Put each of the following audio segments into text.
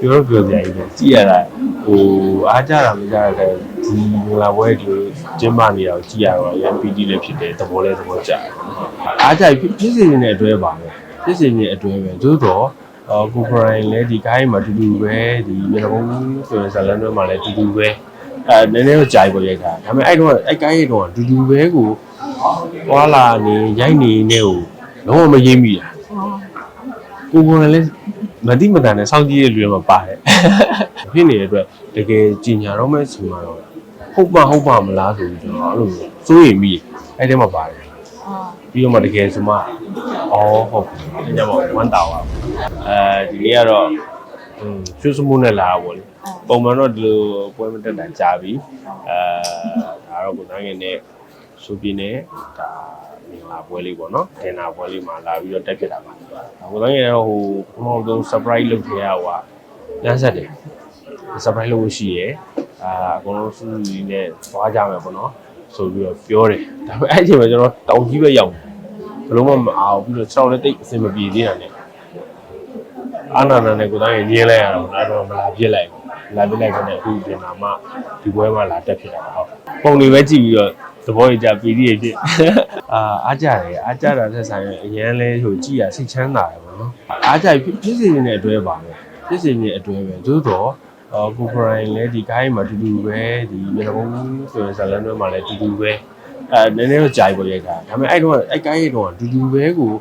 ပြောတော့ပြောစရာကြီးပဲကြည့်ရတာဟိုအားကြတာမကြတာတဲ့ဒီမင်္ဂလာပွဲဒီလိုကျင်းပနေတာကိုကြည့်ရတော့ရန် PD လည်းဖြစ်တယ်သဘောလည်းသဘောကျတယ်အားကြဖြစ်ဖြစ်စီနေတဲ့အတွဲပါပဲဖြစ်စီနေတဲ့အတွဲပဲသို့တော့အော်ကိုပရိုင်လည်းဒီကိုင်းမှာတူတူပဲဒီမြေပုံဆိုရင်ဇလန်တွေမှာလည်းတူတူပဲအဲနည်းနည်းတော့ကြာပြီပေါ့ရိုက်တာဒါပေမဲ့အဲ့တော့အဲ့ကိုင်းရဲ့တော့တူတူပဲကိုွာလာနေရိုက်နေနေကိုလုံးဝမရင်းမိတာကိုကိုယ်လည်း မတိမတန်နဲ့စောင့်ကြည့်ရလူတွေမှာပါတယ်ဖြစ်နေတဲ့အတွက်တကယ်ကြင်ညာတော့မဲ့စီမှာတော့ဟုတ်ပါဟုတ်ပါမလားဆိုပြီးကျွန်တော်အဲ့လိုစိုးရိမ်မိအဲ့ထဲမှာပါတယ်အော်ပြီးတော့မှတကယ်ဆိုမှအော်ဟုတ်တယ်ညမဝမ်းတာပါအဲဒီနေ့ကတော့อืมကျူးစမှုနဲ့လာတာပေါ့လေပုံမှန်တော့ဒီလိုပွဲမတက်တာကြာပြီအဲဒါတော့ကိုယ်နိုင်ငံနဲ့စူပြင်းနဲ့ဒါမင်္ဂ လာပွဲလေးပေါ့နော်ဒင်နာပွဲလေးမှာလာပြီးတော့တက်ဖြစ်တာပါကိုယ်နိုင်ငံကတော့ဟိုဘုံဘုံ surprise လုပ်ခဲ့ရဟိုကလမ်းဆက်တယ် surprise လုပ်လို့ရှိရယ်အာအကုန်လုံးစူးစူးနဲ့သွားကြမယ်ပေါ့နော်ဆိုပြီးတော့ပြောတယ်ဒါပေမဲ့အဲ့ဒီအချိန်မှာကျွန်တော်တောင်ကြီးပဲရောက်တယ်ဘယ်လုံးမမအောင်ပြီးတော့6လည်းတိတ်အဆင်မပြေသေးတာနဲ့အာနာနာနဲ့ကိုယ်တိုင်းညင်းလိုက်ရတာပေါ့အဲ့တော့မလာပြစ်လိုက်ဘူးလာပြစ်လိုက်တဲ့အခုပြင်လာမှဒီပွဲမှာလာတက်ဖြစ်တာပါဟုတ်ပုံတွေပဲကြည့်ပြီးတော့ သဘောရကြပီတိရဖြစ်အာအားကြတယ်အားကြတာသက်ဆိုင်ရင်အရန်လဲဟိုကြည့်ရစိတ်ချမ်းသာတယ်ပေါ့နော်အားကြဖြစ်ဖြစ်စီနေတဲ့အတွဲပါပဲဖြစ်စီနေတဲ့အတွဲပဲသို့တော့အော်ကိုပရိုင်လည်းဒီကိုင်းမှာတူတူပဲဒီမြေပုံဆိုရင်ဇလန်တွေမှာလည်းတူတူပဲအဲနည်းနည်းတော့ကြာပြီပေါ့ရိုက်တာဒါပေမဲ့အဲ့တော့အဲ့ကိုင်းရဲ့တော့တူတူပဲကို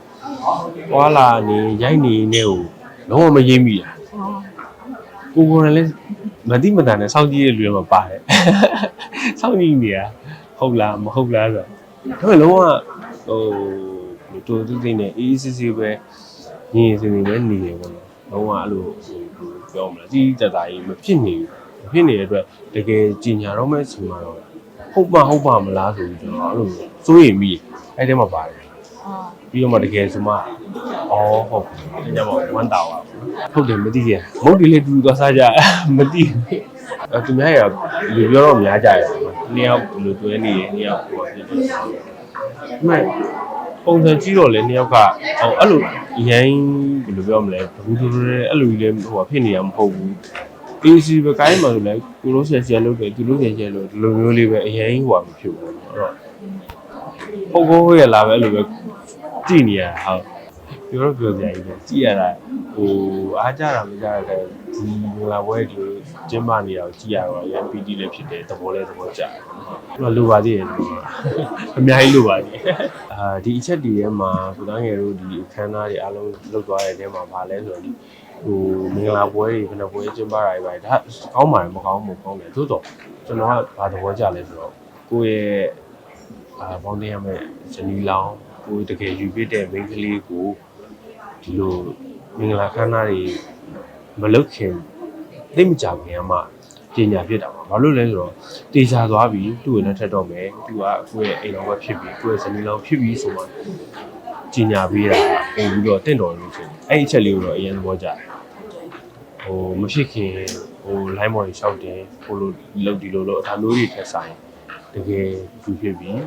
ဟွာလာနေရိုက်နေနေကိုလုံးဝမရင်းမိတာအော်ကိုကိုယ်လည်းမတိမတန်နဲ့စောင့်ကြည့်ရလူတွေမှာပါတယ်စောင့်ကြည့်နေတာ ဟုတ်လားမဟုတ်လားဆိုတော့ဒါပေမဲ့လုံးဝဟိုတူတူသိနေအေးအေးဆေးဆေးပဲညီညီစင်စင်ပဲနေတယ်ပေါ့နော်လုံးဝအဲ့လိုဟိုပြောမလားကြီးတတာကြီးမဖြစ်နေဘူးမဖြစ်နေတဲ့အတွက်တကယ်ကြင်ညာတော့မဲ့ချိန်မှာတော့ဟုတ်ပါဟုတ်ပါမလားဆိုပြီးကျွန်တော်အဲ့လိုစိုးရိမ်မိအဲ့ထဲမှာပါတယ်အော်ပြီးတော့မှတကယ်ဆိုမှအော်ဟုတ်တယ်ညမဝမ်းတာပါဟုတ်တယ်မသိရမုတ်ဒီလေးတူတူသွားစားကြမသိအဲသူများရလူပြောတော့များကြတယ် နှစ်ယောက်ဘယ်လိုတွဲနေတယ်နှစ်ယောက်ဟိုဖြစ်တယ်အမေပုံစံကြည့်တော့လေနှစ်ယောက်ကဟိုအဲ့လိုရန်ဘယ်လိုပြောမလဲဘူးတူတူအဲ့လိုကြီးလေဟိုဖြစ်နေရမဟုတ်ဘူး AC ပဲကိုင်းမှဆိုလဲကိုလို့ဆက်ဆက်လုပ်တယ်သူလို့ဆက်ဆက်လုပ်ဒီလိုမျိုးလေးပဲအရင်ဟိုမဖြစ်ဘူးအဲ့တော့ပုံကိုရလာပဲအဲ့လိုပဲကြည့်နေရတာဟုတ် ပြောတော့ပြောစရာကြီးပဲကြည့်ရတာဟိုအားကြတာမကြတာတဲ့ဒီမင်္ဂလာပွဲဒီလိုကျင်းပနေတာကိုကြည့်ရတော့ရန် PD လည်းဖြစ်တယ်သဘောလည်းသဘောကျတယ်ဟိုလိုပါသေးတယ်အများကြီးလိုပါသေးအာဒီအချက်ဒီထဲမှာကိုသားငယ်တို့ဒီအခမ်းအနားတွေအားလုံးလုပ်သွားတဲ့ထဲမှာဗာလဲဆိုတော့ဒီဟိုမင်္ဂလာပွဲတွေဘယ်နှပွဲကျင်းပတာတွေပါဒါကောင်းပါတယ်မကောင်းဘူးမကောင်းတယ်သို့တော့ကျွန်တော်ကဘာသဘောကျလဲဆိုတော့ကိုယ့်ရဲ့အာဘောင်းတင်ရမယ့်ဇနီးလောင် ကိုယ်တကယ်ယူပြတဲ့မိန်းကလေးကိုဒီလိုမင်္ဂလာခမ်းနားတွေမလုပ်ခင်သိမကြခင်ကမှပညာဖြစ်တာပါဘာလို့လဲဆိုတော့တေချာသွားပြီသူ့ကိုလည်းထက်တော့မယ်သူကကိုယ့်ရဲ့အိမ်တော်ပဲဖြစ်ပြီကိုယ့်ရဲ့ဇနီးလောင်ဖြစ်ပြီဆိုမှပညာပေးတာပို့ပြီးတော့တင့်တော်လို့ဆိုအဲ့ဒီအချက်လေးကိုတော့အရင်သဘောကျတယ်ဟိုမဖြစ်ခင်ဟို line မော်တွေရှောက်တယ်ဟိုလိုလုပ်ဒီလိုလို့ဒါမျိုးတွေထက်ဆိုင်တ ကယ်သူဖြစ်ပြီး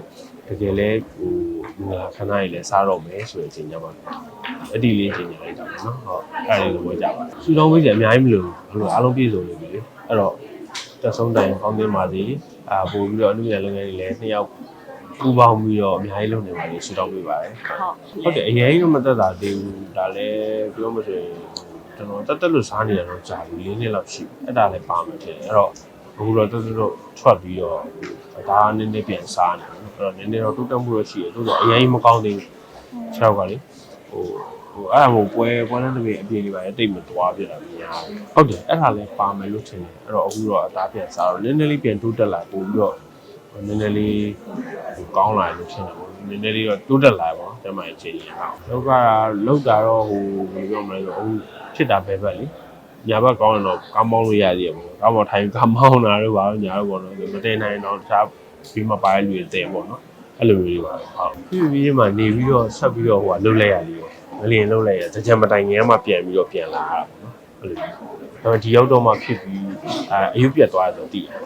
တကယ်လဲဟိုမင်္ဂလာခဏကြီးလဲစားတော့မယ်ဆိုတဲ့အချိန်ညမှာအတီလေးချိန်ညလိုက်တာပေါ့နော်ဟုတ်အဲ့ဒါလေးလိုပဲကြပါစူတောင်းပေးကြအများကြီးမလို့ဘယ်လိုအားလုံးပြည့်စုံနေပြီလေအဲ့တော့တက်ဆုံးတိုင်ပေါင်းတင်ပါစီအာပို့ပြီးတော့အမှုရလုပ်ငန်းတွေလည်းနှစ်ယောက်ပူပေါင်းပြီးတော့အများကြီးလုပ်နေပါလေစူတောင်းပေးပါတယ်ဟုတ်ဟုတ်တယ်အရင်ကမတက်တာသေးဘူးဒါလည်းပြောမဆိုရင်ကျွန်တော်တက်တက်လို့စားနေရတော့ကြာပြီ၄နှစ်လောက်ရှိပြီအဲ့ဒါလည်းပါမယ်ဖြစ်တယ်အဲ့တော့ အခုတော့တက်တက်တော့ထွက်ပြီးတော့ဒါနည်းနည်းပြန်စားနေတယ်အဲ့တော့နည်းနည်းတော့တိုးတက်မှုတော့ရှိတယ်တိုးတော့အရင်မကောင်းသေးဘူးခြေောက်ကလေဟိုဟိုအဲ့ဒါမို့ပွဲပွဲလမ်းတစ်ပြေအပြေလေးပါလေတိတ်မသွားပြတာများဟုတ်တယ်အဲ့ဒါလည်းပါမယ်လို့ထင်တယ်အဲ့တော့အခုတော့အသားပြန်စားတော့နည်းနည်းလေးပြန်တိုးတက်လာပို့ပြီးတော့နည်းနည်းလေးဟိုကောင်းလာလို့ထင်တယ်ပေါ့နည်းနည်းလေးတော့တိုးတက်လာပါကျမရဲ့အခြေအနေဟုတ်လောကလောက်တာတော့ဟိုဘယ်လိုပြောမလဲဆိုအခုဖြစ်တာပဲပဲလေ ညာဘက်ကောင်းရင်တော့ကောင်းမောင်းလို့ရသေးတယ်ပေါ့ကောင်းမောင်းထိုင်ကောင်းမောင်းတာတော့ဘာလို့ညာတော့ပေါ့နော်မတင်နိုင်တော့တခြားပြီးမပါတဲ့လူတွေတင်ပေါ့နော်အဲ့လိုမျိုးတွေပါဟုတ်ပြီးပြီးမှနေပြီးတော့ဆက်ပြီးတော့ဟိုကလှုပ်လိုက်ရသေးတယ်မလင်လှုပ်လိုက်ရတကြံမတိုင်ငယ်မှပြန်ပြီးတော့ပြန်လာတာပေါ့နော်အဲ့လိုမျိုးဒါပေမဲ့ဒီရောက်တော့မှဖြစ်ပြီးအာအယုတ်ပြတ်သွားတယ်ဆိုတော့သိတယ်